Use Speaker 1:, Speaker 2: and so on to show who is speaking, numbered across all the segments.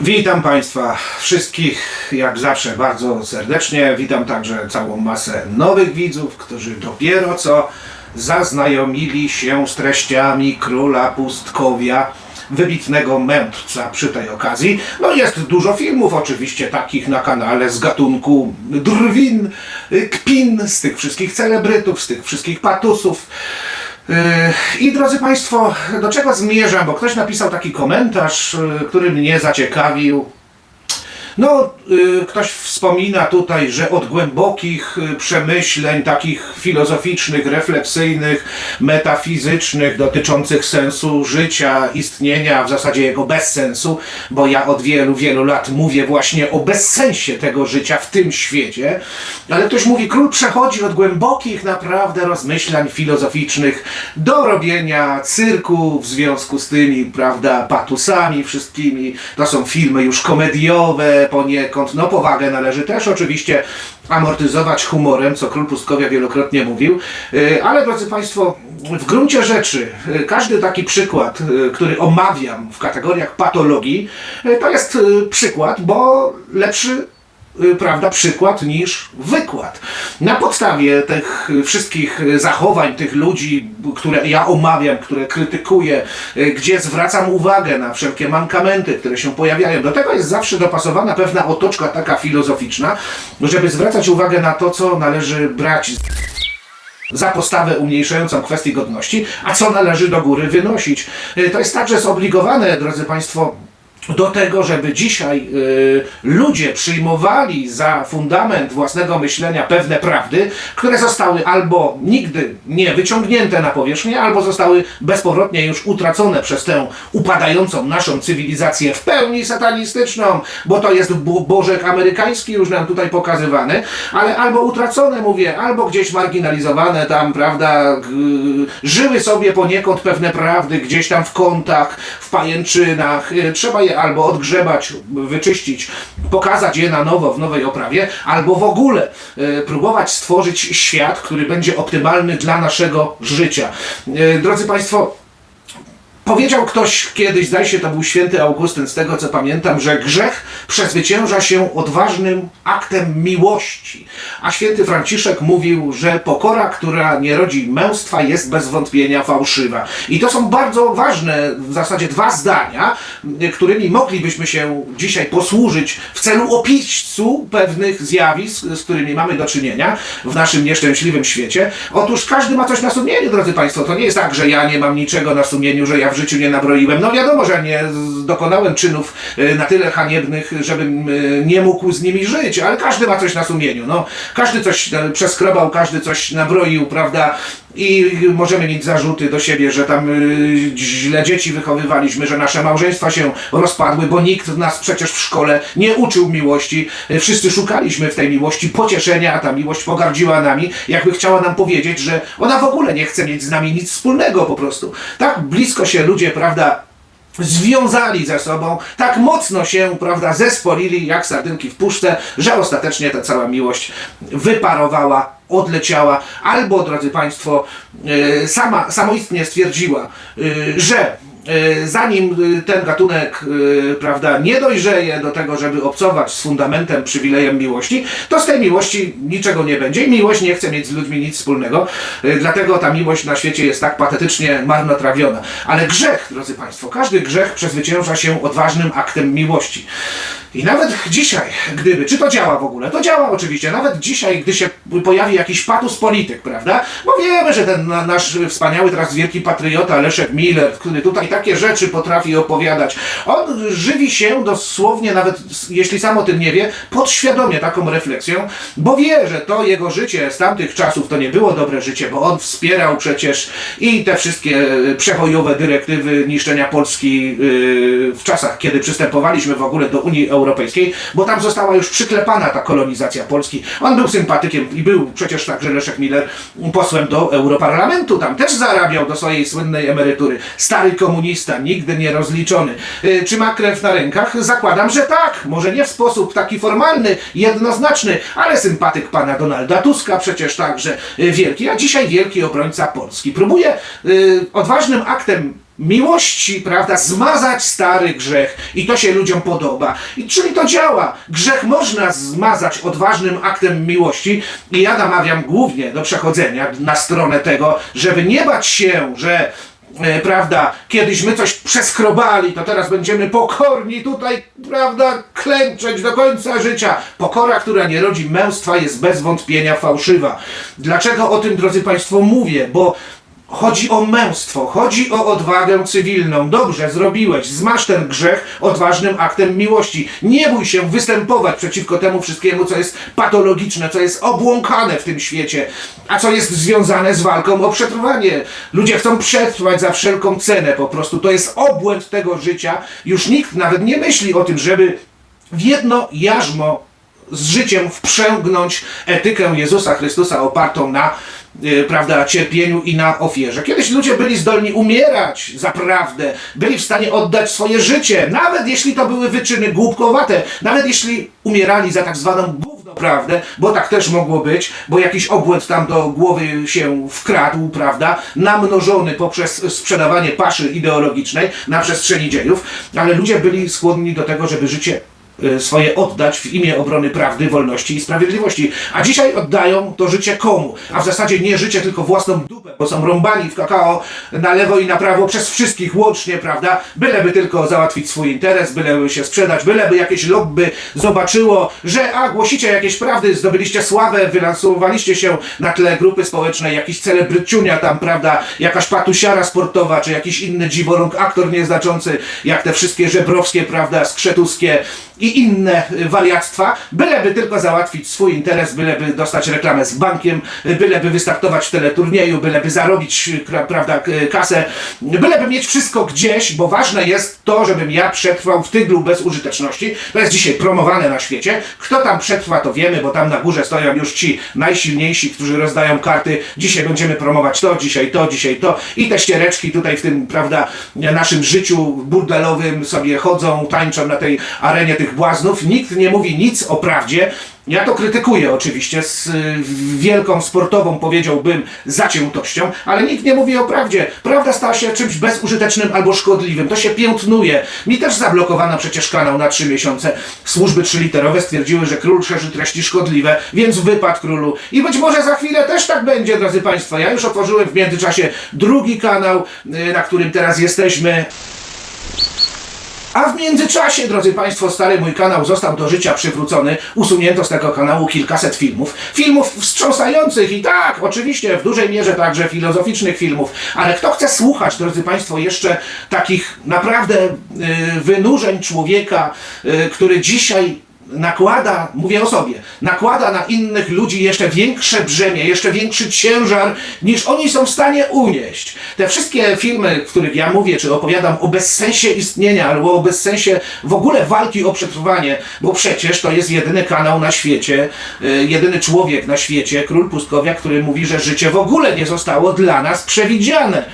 Speaker 1: Witam Państwa wszystkich, jak zawsze, bardzo serdecznie. Witam także całą masę nowych widzów, którzy dopiero co zaznajomili się z treściami króla pustkowia, wybitnego mędrca przy tej okazji. No jest dużo filmów oczywiście takich na kanale z gatunku drwin, kpin, z tych wszystkich celebrytów, z tych wszystkich patusów. Yy, I drodzy Państwo, do czego zmierzam? Bo ktoś napisał taki komentarz, yy, który mnie zaciekawił. No, y, ktoś wspomina tutaj, że od głębokich y, przemyśleń, takich filozoficznych, refleksyjnych, metafizycznych, dotyczących sensu życia, istnienia, w zasadzie jego bezsensu, bo ja od wielu, wielu lat mówię właśnie o bezsensie tego życia w tym świecie, ale ktoś mówi, król przechodzi od głębokich naprawdę rozmyślań filozoficznych do robienia cyrku w związku z tymi, prawda, patusami wszystkimi. To są filmy już komediowe poniekąd. No powagę należy też oczywiście amortyzować humorem, co król Pustkowia wielokrotnie mówił. Yy, Ale drodzy Państwo, w gruncie rzeczy yy, każdy taki przykład, yy, który omawiam w kategoriach patologii, to jest przykład, bo lepszy y, prawda, przykład niż wykład. Na podstawie tych wszystkich zachowań tych ludzi, które ja omawiam, które krytykuję, y, gdzie zwracam uwagę na wszelkie mankamenty, które się pojawiają, do tego jest zawsze dopasowana pewna otoczka taka filozoficzna, żeby zwracać uwagę na to, co należy brać za postawę umniejszającą kwestii godności, a co należy do góry wynosić. Y, To jest także zobligowane, drodzy Państwo, do tego, żeby dzisiaj y, ludzie przyjmowali za fundament własnego myślenia pewne prawdy, które zostały albo nigdy nie wyciągnięte na powierzchnię, albo zostały bezpowrotnie już utracone przez tę upadającą naszą cywilizację w pełni satanistyczną, bo to jest bo- bożek amerykański już nam tutaj pokazywany, ale albo utracone, mówię, albo gdzieś marginalizowane tam, prawda, g- żyły sobie poniekąd pewne prawdy gdzieś tam w kątach, w pajęczynach. Y, Trzeba je albo odgrzebać, wyczyścić, pokazać je na nowo w nowej oprawie, albo w ogóle y, próbować stworzyć świat, który będzie optymalny dla naszego życia. Y, Drodzy Państwo, Powiedział ktoś kiedyś, zdaje się to był święty Augustyn, z tego co pamiętam, że grzech przezwycięża się odważnym aktem miłości. A święty Franciszek mówił, że pokora, która nie rodzi męstwa, jest bez wątpienia fałszywa. I to są bardzo ważne w zasadzie dwa zdania, którymi moglibyśmy się dzisiaj posłużyć w celu opisu pewnych zjawisk, z którymi mamy do czynienia w naszym nieszczęśliwym świecie. Otóż każdy ma coś na sumieniu, drodzy Państwo. To nie jest tak, że ja nie mam niczego na sumieniu, że ja w życiu nie nabroiłem. No wiadomo, że nie dokonałem czynów y, na tyle haniebnych, żebym y, nie mógł z nimi żyć, ale każdy ma coś na sumieniu. No, każdy coś e, przeskrobał, każdy coś nabroił, prawda? I możemy mieć zarzuty do siebie, że tam y, źle dzieci wychowywaliśmy, że nasze małżeństwa się rozpadły, bo nikt nas przecież w szkole nie uczył miłości. Y, Wszyscy szukaliśmy w tej miłości pocieszenia, a ta miłość pogardziła nami, jakby chciała nam powiedzieć, że ona w ogóle nie chce mieć z nami nic wspólnego po prostu. Tak blisko się ludzie, prawda, związali ze sobą, tak mocno się, prawda, zespolili jak sardynki w puszce, że ostatecznie ta cała miłość wyparowała, odleciała, albo, drodzy Państwo, e, sama, samoistnie stwierdziła, e, że zanim e, ten gatunek, e, prawda, nie dojrzeje do tego, żeby obcować z fundamentem, przywilejem miłości, to z tej miłości niczego nie będzie i miłość nie chce mieć z ludźmi nic wspólnego, E, dlatego ta miłość na świecie jest tak patetycznie marnotrawiona. Ale grzech, drodzy Państwo, każdy grzech przezwycięża się odważnym aktem miłości. I nawet dzisiaj, gdyby, czy to działa w ogóle? To działa oczywiście. Nawet dzisiaj, gdy się pojawi jakiś patus polityk, prawda? Bo wiemy, że ten na- nasz wspaniały, teraz wielki patriota Leszek Miller, który tutaj takie rzeczy potrafi opowiadać, on żywi się dosłownie, nawet jeśli sam o tym nie wie, podświadomie taką refleksją, bo wie, że to jego życie z tamtych czasów to nie było dobre życie, bo on wspierał przecież i te wszystkie e, przebojowe dyrektywy niszczenia Polski yy, w czasach, kiedy przystępowaliśmy w ogóle do Unii Europejskiej, bo tam została już przyklepana ta kolonizacja Polski. On był sympatykiem i był przecież także Leszek Miller posłem do Europarlamentu, tam też zarabiał do swojej słynnej emerytury. Stary komunista, nigdy nie rozliczony. Yy, Czy ma krew na rękach? Zakładam, że tak. Może nie w sposób taki formalny, jednoznaczny, ale sympatyk pana Donalda Tuska przecież także yy, wielki, a dzisiaj wielki obrońca Polski. Próbuje yy, odważnym aktem miłości, prawda, zmazać stary grzech i to się ludziom podoba. I czyli to działa. Grzech można zmazać odważnym aktem miłości i ja namawiam głównie do przechodzenia na stronę tego, żeby nie bać się, że e, prawda, kiedyś my coś przeskrobali, to teraz będziemy pokorni tutaj, prawda, klęczeć do końca życia. Pokora, która nie rodzi męstwa jest bez wątpienia fałszywa. Dlaczego o tym, drodzy Państwo, mówię? Bo Chodzi o męstwo, chodzi o odwagę cywilną. Dobrze, zrobiłeś, zmasz ten grzech odważnym aktem miłości. Nie bój się występować przeciwko temu wszystkiemu, co jest patologiczne, co jest obłąkane w tym świecie, a co jest związane z walką o przetrwanie. Ludzie chcą przetrwać za wszelką cenę po prostu. To jest obłęd tego życia. Już nikt nawet nie myśli o tym, żeby w jedno jarzmo z życiem wprzęgnąć etykę Jezusa Chrystusa opartą na prawda, cierpieniu i na ofierze. Kiedyś ludzie byli zdolni umierać za prawdę, byli w stanie oddać swoje życie, nawet jeśli to były wyczyny głupkowate, nawet jeśli umierali za tak zwaną gówno prawdę, bo tak też mogło być, bo jakiś obłęd tam do głowy się wkradł, prawda, namnożony poprzez sprzedawanie paszy ideologicznej na przestrzeni dziejów, ale ludzie byli skłonni do tego, żeby życie y, swoje oddać w imię obrony prawdy, wolności i sprawiedliwości. A dzisiaj oddają to życie komu? A w zasadzie nie życie, tylko własną dupę, bo są rąbani w kakao na lewo i na prawo przez wszystkich łącznie, prawda? Byleby tylko załatwić swój interes, byleby się sprzedać, byleby jakieś lobby zobaczyło, że a, głosicie jakieś prawdy, zdobyliście sławę, wylansowaliście się na tle grupy społecznej, jakiś celebryciunia tam, prawda? Jakaś patusiara sportowa, czy jakiś inny dziwoląg aktor nieznaczący, jak te wszystkie żebrowskie, prawda, skrzetuskie i inne y, wariactwa, byleby tylko załatwić swój interes, byleby dostać reklamę z bankiem, y, byleby wystartować w teleturnieju, byleby zarobić, y, prawda, kasę, byleby mieć wszystko gdzieś, bo ważne jest to, żebym ja przetrwał w tyglu bezużyteczności. To jest dzisiaj promowane na świecie. Kto tam przetrwa, to wiemy, bo tam na górze stoją już ci najsilniejsi, którzy rozdają karty. Dzisiaj będziemy promować to, dzisiaj to, dzisiaj to. I te ściereczki tutaj w tym, prawda, naszym życiu burdelowym sobie chodzą, tańczą na tej arenie tych błaznów. Nikt nie mówi nic o prawdzie. Ja to krytykuję oczywiście z y, wielką sportową, powiedziałbym, zaciętością, ale nikt nie mówi o prawdzie. Prawda stała się czymś bezużytecznym albo szkodliwym. To się piętnuje. Mi też zablokowano przecież kanał na trzy miesiące. Służby trzyliterowe stwierdziły, że król szerzy treści szkodliwe, więc wypadł królu. I być może za chwilę też tak będzie, drodzy Państwo. Ja już otworzyłem w międzyczasie drugi kanał, y, na którym teraz jesteśmy. A w międzyczasie, drodzy Państwo, stary mój kanał został do życia przywrócony. Usunięto z tego kanału kilkaset filmów. Filmów wstrząsających i tak, oczywiście, w dużej mierze także filozoficznych filmów. Ale kto chce słuchać, drodzy Państwo, jeszcze takich naprawdę y, wynurzeń człowieka, y, który dzisiaj nakłada, mówię o sobie, nakłada na innych ludzi jeszcze większe brzemię, jeszcze większy ciężar, niż oni są w stanie unieść. Te wszystkie filmy, w których ja mówię, czy opowiadam o bezsensie istnienia, albo o bezsensie w ogóle walki o przetrwanie, bo przecież to jest jedyny kanał na świecie, y, jedyny człowiek na świecie, król pustkowia, który mówi, że życie w ogóle nie zostało dla nas przewidziane.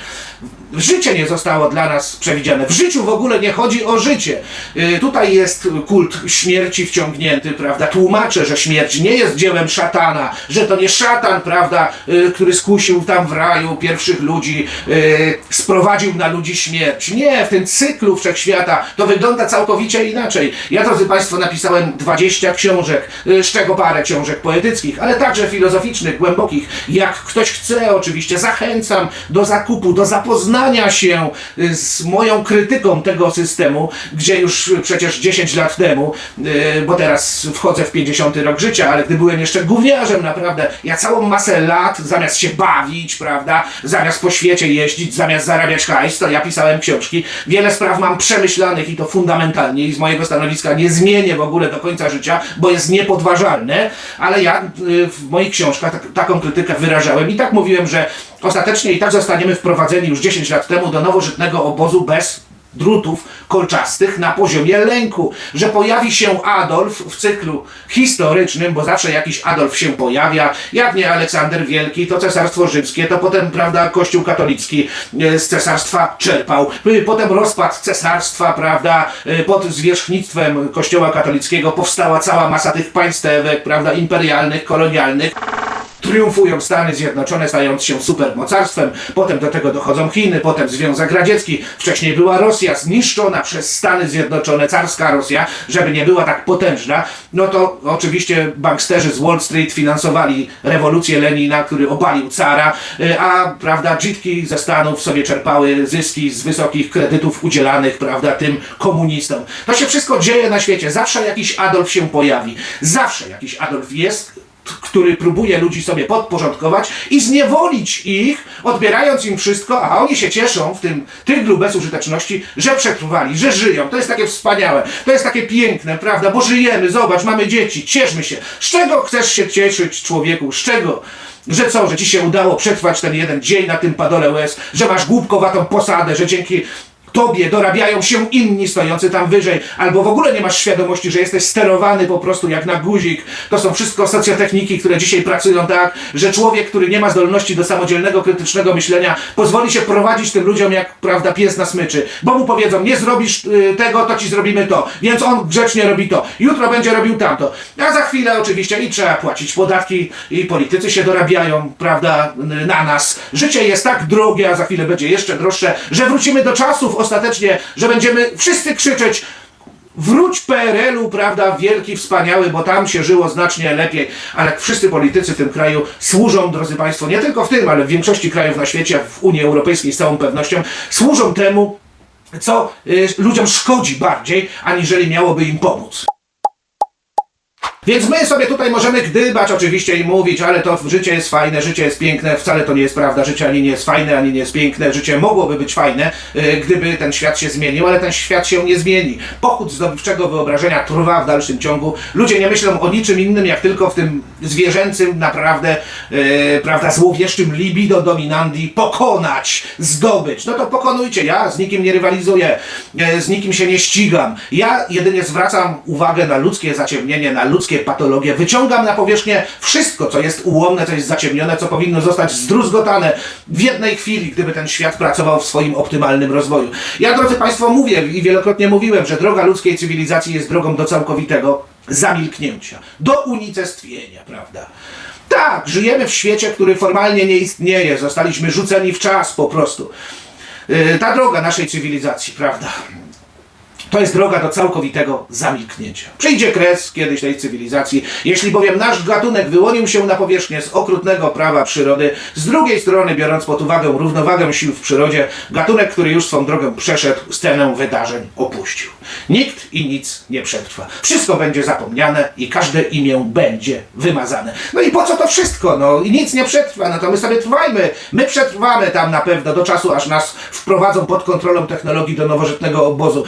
Speaker 1: Życie nie zostało dla nas przewidziane. W życiu w ogóle nie chodzi o życie. Y, tutaj jest kult śmierci wciągnięty, prawda? Tłumaczę, że śmierć nie jest dziełem szatana, że to nie szatan, prawda, y, który skusił tam w raju pierwszych ludzi, y, sprowadził na ludzi śmierć. Nie, w tym cyklu wszechświata to wygląda całkowicie inaczej. Ja, drodzy Państwo, napisałem 20 książek, z czego parę książek poetyckich, ale także filozoficznych, głębokich. Jak ktoś chce, oczywiście, zachęcam do zakupu, do zapoznania się y, z moją krytyką tego systemu, gdzie już przecież 10 lat temu, y, bo teraz wchodzę w 50 rok życia, ale gdy byłem jeszcze gówniarzem, naprawdę, ja całą masę lat, zamiast się bawić, prawda, zamiast po świecie jeździć, zamiast zarabiać hajs, to ja pisałem książki. Wiele spraw mam przemyślanych i to fundamentalnie i z mojego stanowiska nie zmienię w ogóle do końca życia, bo jest niepodważalne, ale ja y, w moich książkach tak, taką krytykę wyrażałem i tak mówiłem, że ostatecznie i tak zostaniemy wprowadzeni już 10 lat temu do nowożytnego obozu bez drutów kolczastych na poziomie lęku, że pojawi się Adolf w cyklu historycznym, bo zawsze jakiś Adolf się pojawia, jak nie Aleksander Wielki, to cesarstwo rzymskie, to potem, prawda, kościół katolicki e, z cesarstwa czerpał, Y, potem rozpad cesarstwa, prawda, y, pod zwierzchnictwem kościoła katolickiego powstała cała masa tych państewek, prawda, imperialnych, kolonialnych, triumfują Stany Zjednoczone, stając się supermocarstwem, potem do tego dochodzą Chiny, potem Związek Radziecki, wcześniej była Rosja zniszczona przez Stany Zjednoczone, carska Rosja, żeby nie była tak potężna, no to oczywiście banksterzy z Wall Street finansowali rewolucję Lenina, który obalił cara, y, a prawda, dzitki ze Stanów sobie czerpały zyski z wysokich kredytów udzielanych, prawda, tym komunistom. To się wszystko dzieje na świecie, zawsze jakiś Adolf się pojawi, zawsze jakiś Adolf jest, który próbuje ludzi sobie podporządkować i zniewolić ich, odbierając im wszystko, a oni się cieszą w tym tyglu bezużyteczności, że przetrwali, że żyją. To jest takie wspaniałe, to jest takie piękne, prawda? Bo żyjemy, zobacz, mamy dzieci, cieszmy się. Z czego chcesz się cieszyć, człowieku? Z czego? Że co, że ci się udało przetrwać ten jeden dzień na tym padole łez, że masz głupkowatą posadę, że dzięki tobie dorabiają się inni stojący tam wyżej, albo w ogóle nie masz świadomości, że jesteś sterowany po prostu jak na guzik. To są wszystko socjotechniki, które dzisiaj pracują tak, że człowiek, który nie ma zdolności do samodzielnego, krytycznego myślenia, pozwoli się prowadzić tym ludziom jak, prawda, pies na smyczy. Bo mu powiedzą, nie zrobisz y, tego, to ci zrobimy to. Więc on grzecznie robi to. Jutro będzie robił tamto. A za chwilę oczywiście i trzeba płacić podatki, i politycy się dorabiają, prawda, y, na nas. Życie jest tak drogie, a za chwilę będzie jeszcze droższe, że wrócimy do czasów ostatecznie, że będziemy wszyscy krzyczeć Wróć PRL-u, prawda, wielki, wspaniały, bo tam się żyło znacznie lepiej, ale wszyscy politycy w tym kraju służą, drodzy Państwo, nie tylko w tym, ale w większości krajów na świecie, w Unii Europejskiej z całą pewnością, służą temu, co y, ludziom szkodzi bardziej, aniżeli miałoby im pomóc. Więc my sobie tutaj możemy gdybać oczywiście i mówić, ale to życie jest fajne, życie jest piękne, wcale to nie jest prawda, życie ani nie jest fajne, ani nie jest piękne, życie mogłoby być fajne, y, gdyby ten świat się zmienił, ale ten świat się nie zmieni. Pochód zdobywczego wyobrażenia trwa w dalszym ciągu. Ludzie nie myślą o niczym innym, jak tylko w tym zwierzęcym, naprawdę, y, prawda, złowieszczym libido dominandi pokonać, zdobyć. No to pokonujcie, ja z nikim nie rywalizuję, y, z nikim się nie ścigam. Ja jedynie zwracam uwagę na ludzkie zaciemnienie, na ludzkie patologie. Wyciągam na powierzchnię wszystko, co jest ułomne, co jest zaciemnione, co powinno zostać zdruzgotane w jednej chwili, gdyby ten świat pracował w swoim optymalnym rozwoju. Ja, drodzy Państwo, mówię i wielokrotnie mówiłem, że droga ludzkiej cywilizacji jest drogą do całkowitego zamilknięcia, do unicestwienia, prawda? Tak, żyjemy w świecie, który formalnie nie istnieje, zostaliśmy rzuceni w czas po prostu. Yy, ta droga naszej cywilizacji, prawda? To jest droga do całkowitego zamilknięcia. Przyjdzie kres kiedyś tej cywilizacji, jeśli bowiem nasz gatunek wyłonił się na powierzchnię z okrutnego prawa przyrody, z drugiej strony, biorąc pod uwagę równowagę sił w przyrodzie, gatunek, który już swą drogę przeszedł, scenę wydarzeń opuścił. Nikt i nic nie przetrwa. Wszystko będzie zapomniane i każde imię będzie wymazane. No i po co to wszystko? No i nic nie przetrwa, no to my sobie trwajmy. My przetrwamy tam na pewno do czasu, aż nas wprowadzą pod kontrolą technologii do nowożytnego obozu,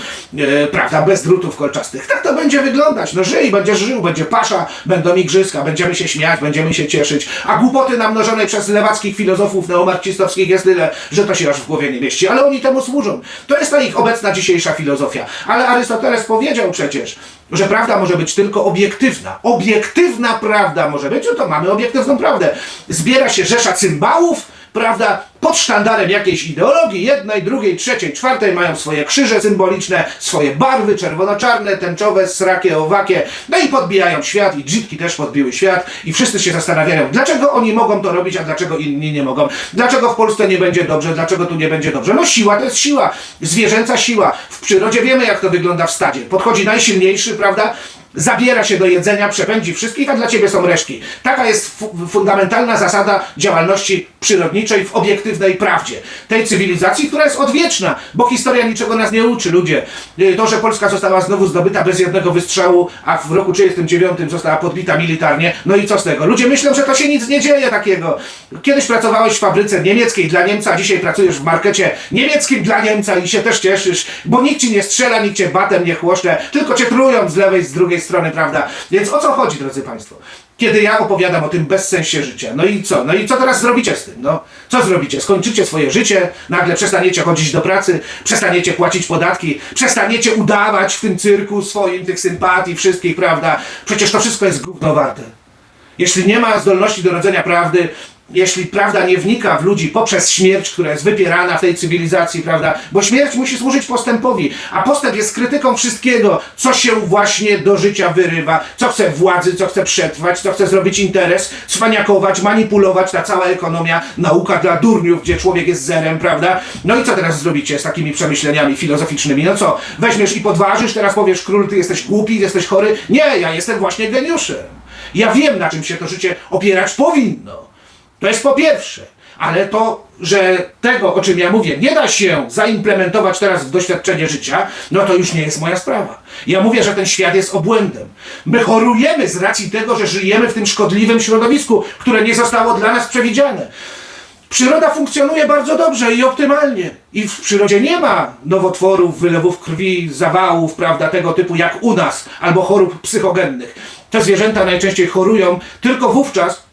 Speaker 1: e, prawda, bez drutów kolczastych. Tak to będzie wyglądać. No żyj, będziesz żył, będzie pasza, będą igrzyska, będziemy się śmiać, będziemy się cieszyć, a głupoty namnożonej przez lewackich filozofów neomarksistowskich jest tyle, że to się aż w głowie nie mieści. Ale oni temu służą. To jest ta ich obecna dzisiejsza filozofia. Ale Arystoteles powiedział przecież, że prawda może być tylko obiektywna. Obiektywna prawda może być, no to mamy obiektywną prawdę. Zbiera się rzesza cymbałów, prawda, pod sztandarem jakiejś ideologii, jednej, drugiej, trzeciej, czwartej mają swoje krzyże symboliczne, swoje barwy czerwono-czarne, tęczowe, srakie, owakie, no i podbijają świat i dzitki też podbiły świat i wszyscy się zastanawiają, dlaczego oni mogą to robić, a dlaczego inni nie mogą, dlaczego w Polsce nie będzie dobrze, dlaczego tu nie będzie dobrze. No siła to jest siła, zwierzęca siła. W przyrodzie wiemy jak to wygląda w stadzie. Podchodzi najsilniejszy, prawda, zabiera się do jedzenia, przepędzi wszystkich, a dla ciebie są resztki. Taka jest fu fundamentalna zasada działalności przyrodniczej w obiektywnej prawdzie. Tej cywilizacji, która jest odwieczna, bo historia niczego nas nie uczy, ludzie. Y, To, że Polska została znowu zdobyta bez jednego wystrzału, a w roku 1939 została podbita militarnie, no i co z tego? Ludzie myślą, że to się nic nie dzieje takiego. Kiedyś pracowałeś w fabryce niemieckiej dla Niemca, a dzisiaj pracujesz w markecie niemieckim dla Niemca i się też cieszysz, bo nikt ci nie strzela, nikt cię batem nie chłoszcze, tylko cię trują z lewej, z drugiej strony, prawda? Więc o co chodzi, drodzy Państwo? Kiedy ja opowiadam o tym bezsensie życia, no i co? No i co teraz zrobicie z tym? No, co zrobicie? Skończycie swoje życie, nagle przestaniecie chodzić do pracy, przestaniecie płacić podatki, przestaniecie udawać w tym cyrku swoim tych sympatii wszystkich, prawda? Przecież to wszystko jest gówno warte. Jeśli nie ma zdolności do rodzenia prawdy, jeśli prawda nie wnika w ludzi poprzez śmierć, która jest wypierana w tej cywilizacji, prawda? Bo śmierć musi służyć postępowi, a postęp jest krytyką wszystkiego, co się właśnie do życia wyrywa, co chce władzy, co chce przetrwać, co chce zrobić interes, cwaniakować, manipulować, ta cała ekonomia, nauka dla durniów, gdzie człowiek jest zerem, prawda? No i co teraz zrobicie z takimi przemyśleniami filozoficznymi? No co, weźmiesz i podważysz, teraz powiesz, król, ty jesteś głupi, jesteś chory? Nie, ja jestem właśnie geniuszem. Ja wiem, na czym się to życie opierać powinno. To jest po pierwsze. Ale to, że tego, o czym ja mówię, nie da się zaimplementować teraz w doświadczenie życia, no to już nie jest moja sprawa. Ja mówię, że ten świat jest obłędem. My chorujemy z racji tego, że żyjemy w tym szkodliwym środowisku, które nie zostało dla nas przewidziane. Przyroda funkcjonuje bardzo dobrze i optymalnie. I w przyrodzie nie ma nowotworów, wylewów krwi, zawałów, prawda, tego typu jak u nas, albo chorób psychogennych. Te zwierzęta najczęściej chorują tylko wówczas,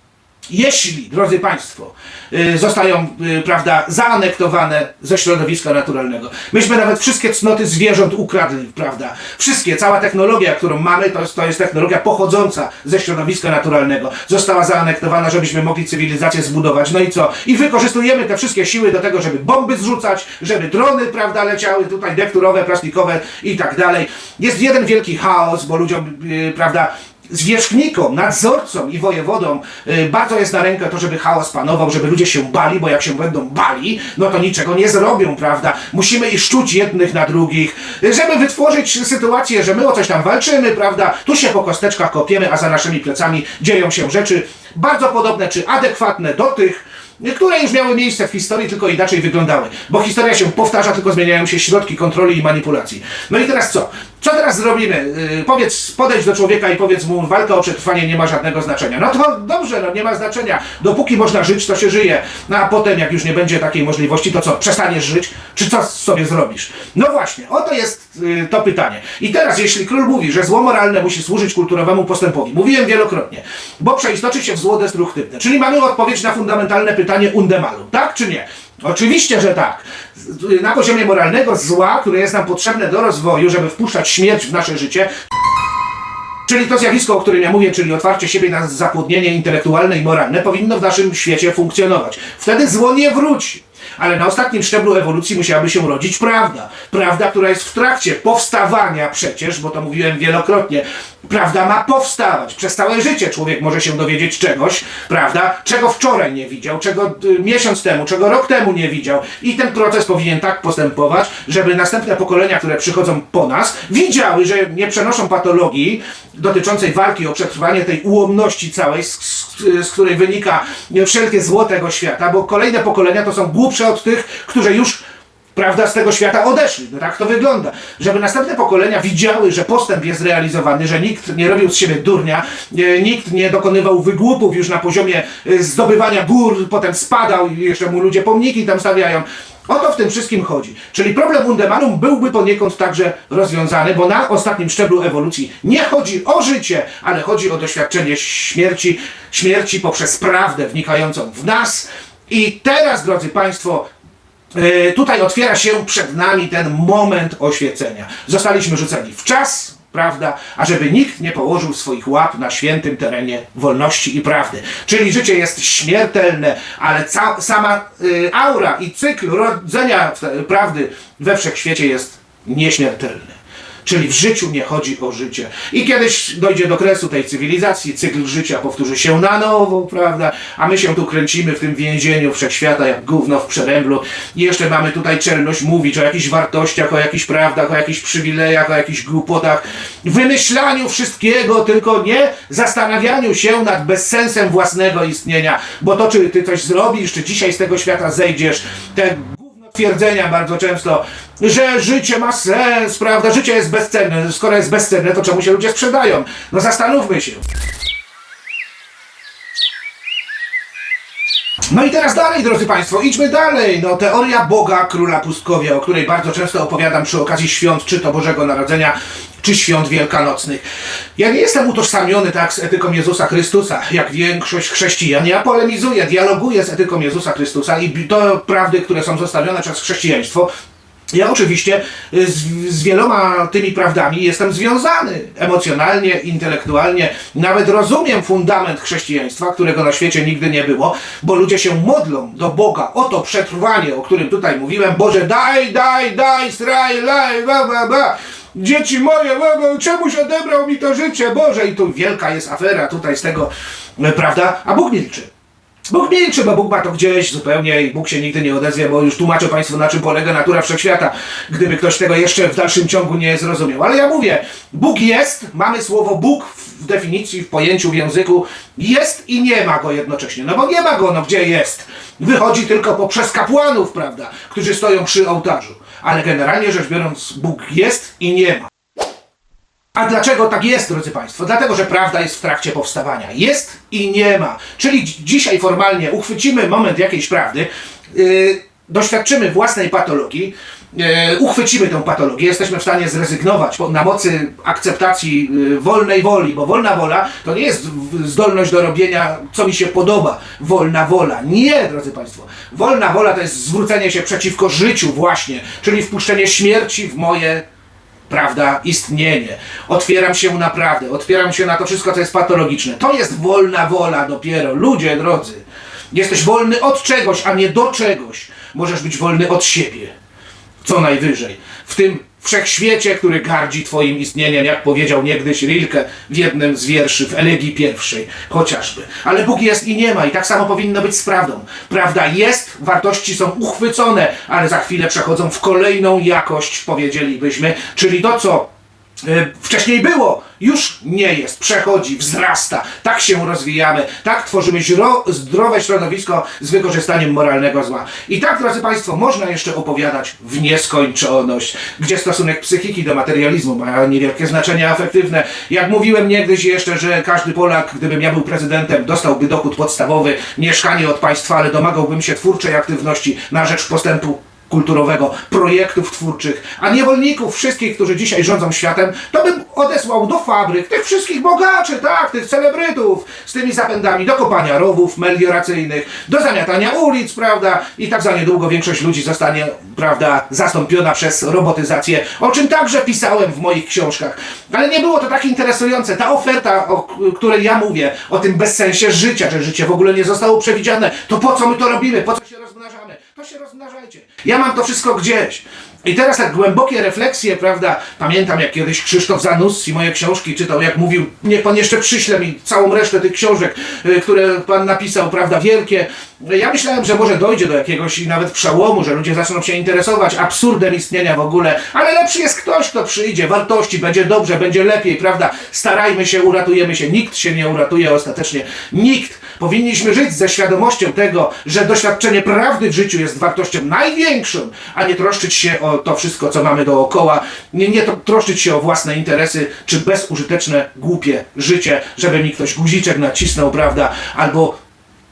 Speaker 1: jeśli, drodzy Państwo, y, zostają, y, prawda, zaanektowane ze środowiska naturalnego. Myśmy nawet wszystkie cnoty zwierząt ukradli, prawda? Wszystkie, cała technologia, którą mamy, to jest, to jest technologia pochodząca ze środowiska naturalnego. Została zaanektowana, żebyśmy mogli cywilizację zbudować. No i co? I wykorzystujemy te wszystkie siły do tego, żeby bomby zrzucać, żeby drony, prawda, leciały tutaj dekturowe, plastikowe i tak dalej. Jest jeden wielki chaos, bo ludziom, y, prawda, zwierzchnikom, nadzorcom i wojewodom y, bardzo jest na rękę to, żeby chaos panował, żeby ludzie się bali, bo jak się będą bali, no to niczego nie zrobią, prawda? Musimy ich szczuć jednych na drugich, y, żeby wytworzyć sytuację, że my o coś tam walczymy, prawda? Tu się po kosteczkach kopiemy, a za naszymi plecami dzieją się rzeczy bardzo podobne czy adekwatne do tych, które już miały miejsce w historii, tylko inaczej wyglądały. Bo historia się powtarza, tylko zmieniają się środki kontroli i manipulacji. No i teraz co? Co teraz zrobimy? Yy, powiedz, podejdź do człowieka i powiedz mu, walka o przetrwanie nie ma żadnego znaczenia. No to dobrze, no nie ma znaczenia. Dopóki można żyć, to się żyje. No a potem, jak już nie będzie takiej możliwości, to co? Przestaniesz żyć? Czy co sobie zrobisz? No właśnie, oto jest yy, to pytanie. I teraz, jeśli król mówi, że zło moralne musi służyć kulturowemu postępowi, mówiłem wielokrotnie, bo przeistoczy się w zło destruktywne. Czyli mamy odpowiedź na fundamentalne pytanie undemalu, tak czy nie? Oczywiście, że tak. Na poziomie moralnego zła, które jest nam potrzebne do rozwoju, żeby wpuszczać śmierć w nasze życie, Czyli to zjawisko, o którym ja mówię, czyli otwarcie siebie na zapłodnienie intelektualne i moralne, powinno w naszym świecie funkcjonować. Wtedy zło nie wróci. Ale na ostatnim szczeblu ewolucji musiałaby się rodzić prawda. Prawda, która jest w trakcie powstawania przecież, bo to mówiłem wielokrotnie. Prawda ma powstawać. Przez całe życie człowiek może się dowiedzieć czegoś, prawda, czego wczoraj nie widział, czego y, miesiąc temu, czego rok temu nie widział. I ten proces powinien tak postępować, żeby następne pokolenia, które przychodzą po nas, widziały, że nie przenoszą patologii dotyczącej walki o przetrwanie tej ułomności całej, z, z, z której wynika wszelkie zło tego świata, bo kolejne pokolenia to są głupsze od tych, którzy już prawda, z tego świata odeszli. No tak to wygląda. Żeby następne pokolenia widziały, że postęp jest realizowany, że nikt nie robił z siebie durnia, e, nikt nie dokonywał wygłupów już na poziomie e, zdobywania gór, potem spadał i jeszcze mu ludzie pomniki tam stawiają. O to w tym wszystkim chodzi. Czyli problem Undemanum byłby poniekąd także rozwiązany, bo na ostatnim szczeblu ewolucji nie chodzi o życie, ale chodzi o doświadczenie śmierci, śmierci poprzez prawdę wnikającą w nas. I teraz, drodzy Państwo, tutaj otwiera się przed nami ten moment oświecenia. Zostaliśmy rzuceni w czas, prawda, ażeby nikt nie położył swoich łap na świętym terenie wolności i prawdy. Czyli życie jest śmiertelne, ale sama y, aura i cykl rodzenia prawdy we wszechświecie jest nieśmiertelny. Czyli w życiu nie chodzi o życie. I kiedyś dojdzie do kresu tej cywilizacji, cykl życia powtórzy się na nowo, prawda? A my się tu kręcimy w tym więzieniu wszechświata jak gówno w przeręblu. I jeszcze mamy tutaj czelność mówić o jakichś wartościach, o jakichś prawdach, o jakichś przywilejach, o jakichś głupotach. Wymyślaniu wszystkiego, tylko nie zastanawianiu się nad bezsensem własnego istnienia. Bo to, czy ty coś zrobisz, czy dzisiaj z tego świata zejdziesz, te twierdzenia bardzo często, że życie ma sens, prawda? Życie jest bezcenne. Skoro jest bezcenne, to czemu się ludzie sprzedają? No zastanówmy się. No i teraz dalej, drodzy Państwo, idźmy dalej. No, teoria Boga Króla Pustkowia, o której bardzo często opowiadam przy okazji świąt, czy to Bożego Narodzenia, czy świąt wielkanocnych. Ja nie jestem utożsamiony tak z etyką Jezusa Chrystusa, jak większość chrześcijan. Ja polemizuję, dialoguję z etyką Jezusa Chrystusa i to prawdy, które są zostawione przez chrześcijaństwo, Ja oczywiście y, z, z wieloma tymi prawdami jestem związany emocjonalnie, intelektualnie, nawet rozumiem fundament chrześcijaństwa, którego na świecie nigdy nie było, bo ludzie się modlą do Boga o to przetrwanie, o którym tutaj mówiłem. Boże, daj, daj, daj, straj, laj, ba, ba, ba. Dzieci moje, ba, ba, czemuś odebrał mi to życie, Boże. I tu wielka jest afera tutaj z tego, e, prawda? A Bóg milczy. Bóg milczy, bo Bóg ma to gdzieś zupełnie i Bóg się nigdy nie odezwie, bo już tłumaczę Państwu, na czym polega natura wszechświata, gdyby ktoś tego jeszcze w dalszym ciągu nie zrozumiał. Ale ja mówię, Bóg jest, mamy słowo Bóg w definicji, w pojęciu, w języku, jest i nie ma go jednocześnie. No bo nie ma go, no gdzie jest? Wychodzi tylko poprzez kapłanów, prawda, którzy stoją przy ołtarzu. Ale generalnie rzecz biorąc, Bóg jest i nie ma. A dlaczego tak jest, drodzy Państwo? Dlatego, że prawda jest w trakcie powstawania. Jest i nie ma. Czyli dzi- dzisiaj formalnie uchwycimy moment jakiejś prawdy, yy, doświadczymy własnej patologii, yy, uchwycimy tę patologię, jesteśmy w stanie zrezygnować po- na mocy akceptacji yy, wolnej woli, bo wolna wola to nie jest zdolność do robienia, co mi się podoba. Wolna wola. Nie, drodzy Państwo. Wolna wola to jest zwrócenie się przeciwko życiu właśnie, czyli wpuszczenie śmierci w moje prawda, istnienie. Otwieram się naprawdę, otwieram się na to wszystko, co jest patologiczne. To jest wolna wola dopiero. Ludzie drodzy, jesteś wolny od czegoś, a nie do czegoś. Możesz być wolny od siebie. Co najwyżej. W tym wszechświecie, który gardzi Twoim istnieniem, jak powiedział niegdyś Rilke w jednym z wierszy w Elegii pierwszej, chociażby. Ale Bóg jest i nie ma i tak samo powinno być z prawdą. Prawda jest, wartości są uchwycone, ale za chwilę przechodzą w kolejną jakość, powiedzielibyśmy, czyli to, co E, wcześniej było, już nie jest, przechodzi, wzrasta. Tak się rozwijamy, tak tworzymy zdrowe środowisko z wykorzystaniem moralnego zła. I tak, drodzy Państwo, można jeszcze opowiadać w nieskończoność, gdzie stosunek psychiki do materializmu ma niewielkie znaczenie afektywne. Jak mówiłem niegdyś jeszcze, że każdy Polak, gdybym ja był prezydentem, dostałby dochód podstawowy, mieszkanie od państwa, ale domagałbym się twórczej aktywności na rzecz postępu kulturowego, projektów twórczych, a niewolników wszystkich, którzy dzisiaj rządzą światem, to bym odesłał do fabryk tych wszystkich bogaczy, tak, tych celebrytów z tymi zapędami do kopania rowów melioracyjnych, do zamiatania ulic, prawda, i tak za niedługo większość ludzi zostanie, prawda, zastąpiona przez robotyzację, o czym także pisałem w moich książkach. Ale nie było to tak interesujące. Ta oferta, o której ja mówię, o tym bezsensie życia, że życie w ogóle nie zostało przewidziane, to po co my to robimy, po co się rozmnażamy? To się rozmnażajcie. Ja mam to wszystko gdzieś. I teraz tak głębokie refleksje, prawda? Pamiętam jak kiedyś Krzysztof Zanussi moje książki czytał, jak mówił, niech pan jeszcze przyśle mi całą resztę tych książek, y, które pan napisał, prawda, wielkie. Ja myślałem, że może dojdzie do jakiegoś nawet przełomu, że ludzie zaczną się interesować absurdem istnienia w ogóle, ale lepszy jest ktoś, kto przyjdzie, wartości, będzie dobrze, będzie lepiej, prawda? Starajmy się, uratujemy się. Nikt się nie uratuje ostatecznie. Nikt. Powinniśmy żyć ze świadomością tego, że doświadczenie prawdy w życiu jest wartością największą, a nie troszczyć się o to wszystko, co mamy dookoła, nie, nie troszczyć się o własne interesy, czy bezużyteczne, głupie życie, żeby mi ktoś guziczek nacisnął, prawda, albo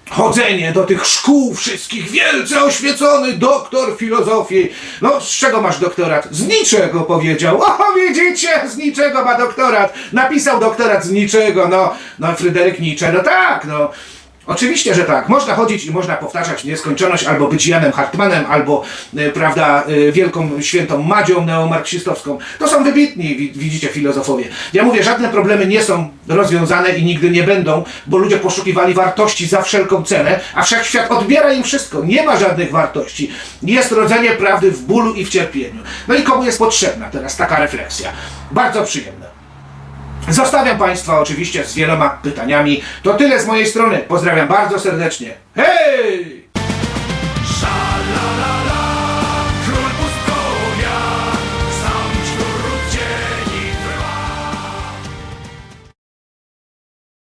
Speaker 1: chodzenie do tych szkół wszystkich, wielce oświecony doktor filozofii. No, z czego masz doktorat? Z niczego powiedział. O, widzicie, z niczego ma doktorat. Napisał doktorat z niczego, no, no, Fryderyk Nietzsche, no tak, no. Oczywiście, że tak. Można chodzić i można powtarzać nieskończoność, albo być Janem Hartmanem, albo, y, prawda, y, wielką świętą Madzią neomarksistowską. To są wybitni, wi- widzicie, filozofowie. Ja mówię, żadne problemy nie są rozwiązane i nigdy nie będą, bo ludzie poszukiwali wartości za wszelką cenę, a wszechświat odbiera im wszystko. Nie ma żadnych wartości. Jest rodzenie prawdy w bólu i w cierpieniu. No i komu jest potrzebna teraz taka refleksja? Bardzo przyjemna. Zostawiam Państwa oczywiście z wieloma pytaniami. To tyle z mojej strony. Pozdrawiam bardzo serdecznie. Hej!